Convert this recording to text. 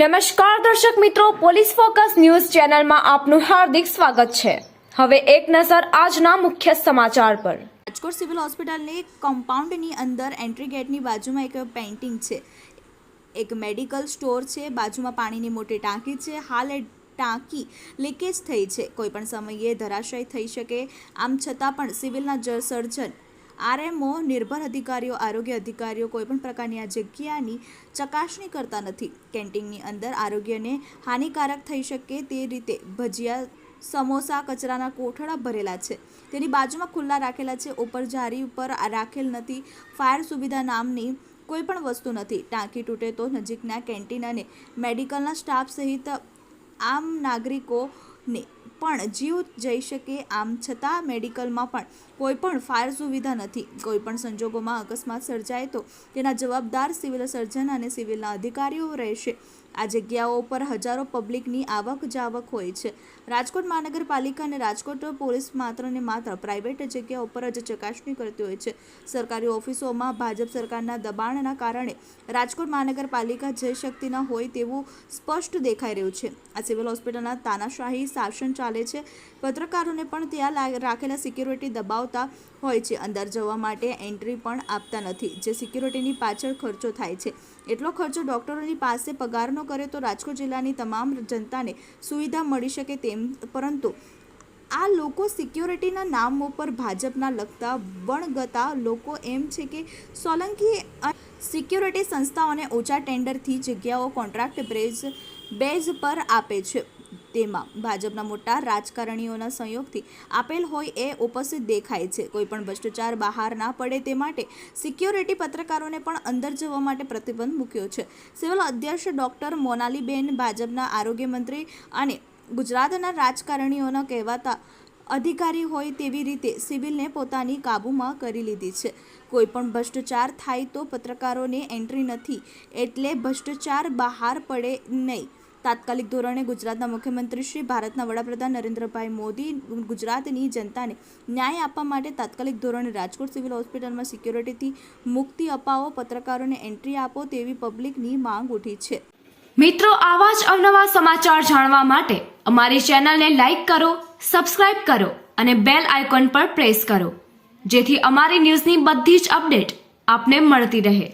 નમસ્કાર દર્શક મિત્રો, પોલીસ ફોકસ ન્યૂઝ ચેનલમાં આપનું હાર્દિક સ્વાગત છે. હવે એક નજર આજના મુખ્ય સમાચાર પર. રાજકોટ સિવિલ હોસ્પિટલની કમ્પાઉન્ડની અંદર એન્ટ્રી ગેટની બાજુમાં એક પેઇન્ટિંગ છે. એક મેડિકલ સ્ટોર છે, બાજુમાં પાણીની મોટી ટાંકી છે. હાલ ટાંકી લીકેજ થઈ છે. કોઈપણ સમયે ધરાશય થઈ શકે. આમ છતાં પણ સિવિલના જળ સર્જન આરએમઓ, નિર્ભર અધિકારીઓ, આરોગ્ય અધિકારીઓ કોઈપણ પ્રકારની આ જગ્યાની ચકાસણી કરતા નથી. કેન્ટીનની અંદર આરોગ્યને હાનિકારક થઈ શકે તે રીતે ભજીયા, સમોસા, કચરાના કોઠડા ભરેલા છે. તેની બાજુમાં ખુલ્લા રાખેલા છે. ઉપર જારી ઉપર રાખેલ નથી. ફાયર સુવિધા નામની કોઈ પણ વસ્તુ નથી. ટાંકી તૂટે તો નજીકના કેન્ટીન અને મેડિકલના સ્ટાફ સહિત આમ નાગરિકોને પણ જીવ જઈ શકે આમ છતાં મેડિકલમાં પણ કોઈ પણ ફાયર સુવિધા નથી. કોઈ પણ સંજોગોમાં અકસ્માત સર્જાય તો તેના જવાબદાર સિવિલ સર્જન અને સિવિલના અધિકારીઓ રહેશે. આ જગ્યાઓ પર હજારો પબ્લિકની આવક જાવક હોય છે. રાજકોટ મહાનગરપાલિકા અને રાજકોટ પોલીસ માત્ર ને માત્ર પ્રાઇવેટ જગ્યાઓ ઉપર જ ચકાસણી કરતી હોય છે. સરકારી ઓફિસોમાં ભાજપ સરકારના દબાણના કારણે રાજકોટ મહાનગરપાલિકા જય શક્તિ ન હોય તેવું સ્પષ્ટ દેખાઈ રહ્યું છે. આ સિવિલ હોસ્પિટલના તાનાશાહી શાસન ચાલે છે. પત્રકારોને પણ ત્યાં રાખેલા સિક્યુરિટી દબાવતા હોય છે, અંદર જવા માટે એન્ટ્રી પણ આપતા નથી, જે સિક્યુરિટીની પાછળ ખર્ચો થાય છે. એટલો ખર્ચો ડૉક્ટરોની પાસે પગારનો કરે તો રાજકોટ જિલ્લાની તમામ જનતાને સુવિધા મળી શકે તેમ, પરંતુ આ લોકો સિક્યોરિટીના નામ ઉપર ભાજપના લગતા વણગતા લોકો એમ છે કે સોલંકી સિક્યોરિટી સંસ્થાઓને ઓછા ટેન્ડરથી જગ્યાઓ કોન્ટ્રાક્ટ બેઝ બેઝ પર આપે છે. તેમાં ભાજપના મોટા રાજકારણીઓના સંયોગથી આપેલ હોય એ ઉપસ્થિત દેખાય છે. કોઈપણ ભ્રષ્ટાચાર બહાર ના પડે તે માટે સિક્યોરિટી પત્રકારોને પણ અંદર જવા માટે પ્રતિબંધ મૂક્યો છે. સિવિલ અધ્યક્ષ ડોક્ટર મોનાલીબેન ભાજપના આરોગ્ય મંત્રી અને ગુજરાતના રાજકારણીઓના કહેવાતા અધિકારી હોય તેવી રીતે સિવિલને પોતાની કાબૂમાં કરી લીધી છે. કોઈ પણ ભ્રષ્ટાચાર થાય તો પત્રકારોને એન્ટ્રી નથી એટલે ભ્રષ્ટાચાર બહાર પડે નહીં. તાત્કાલિક ધોરણે ગુજરાતના મુખ્યમંત્રી શ્રી, ભારતના વડાપ્રધાન નરેન્દ્રભાઈ મોદી, ગુજરાતની જનતાને ન્યાય આપવા માટે તાત્કાલિક ધોરણે રાજકોટ સિવિલ હોસ્પિટલમાં સિક્યોરિટીથી મુક્તિ અપાવો, પત્રકારોને એન્ટ્રી આપો તેવી પબ્લિકની માંગ ઉઠી છે. મિત્રો, આવા જ અવનવા સમાચાર જાણવા માટે અમારી ચેનલને લાઇક કરો, સબસ્ક્રાઇબ કરો અને બેલ આઇકોન પર પ્રેસ કરો, જેથી અમારી ન્યૂઝની બધી જ અપડેટ આપને મળતી રહે.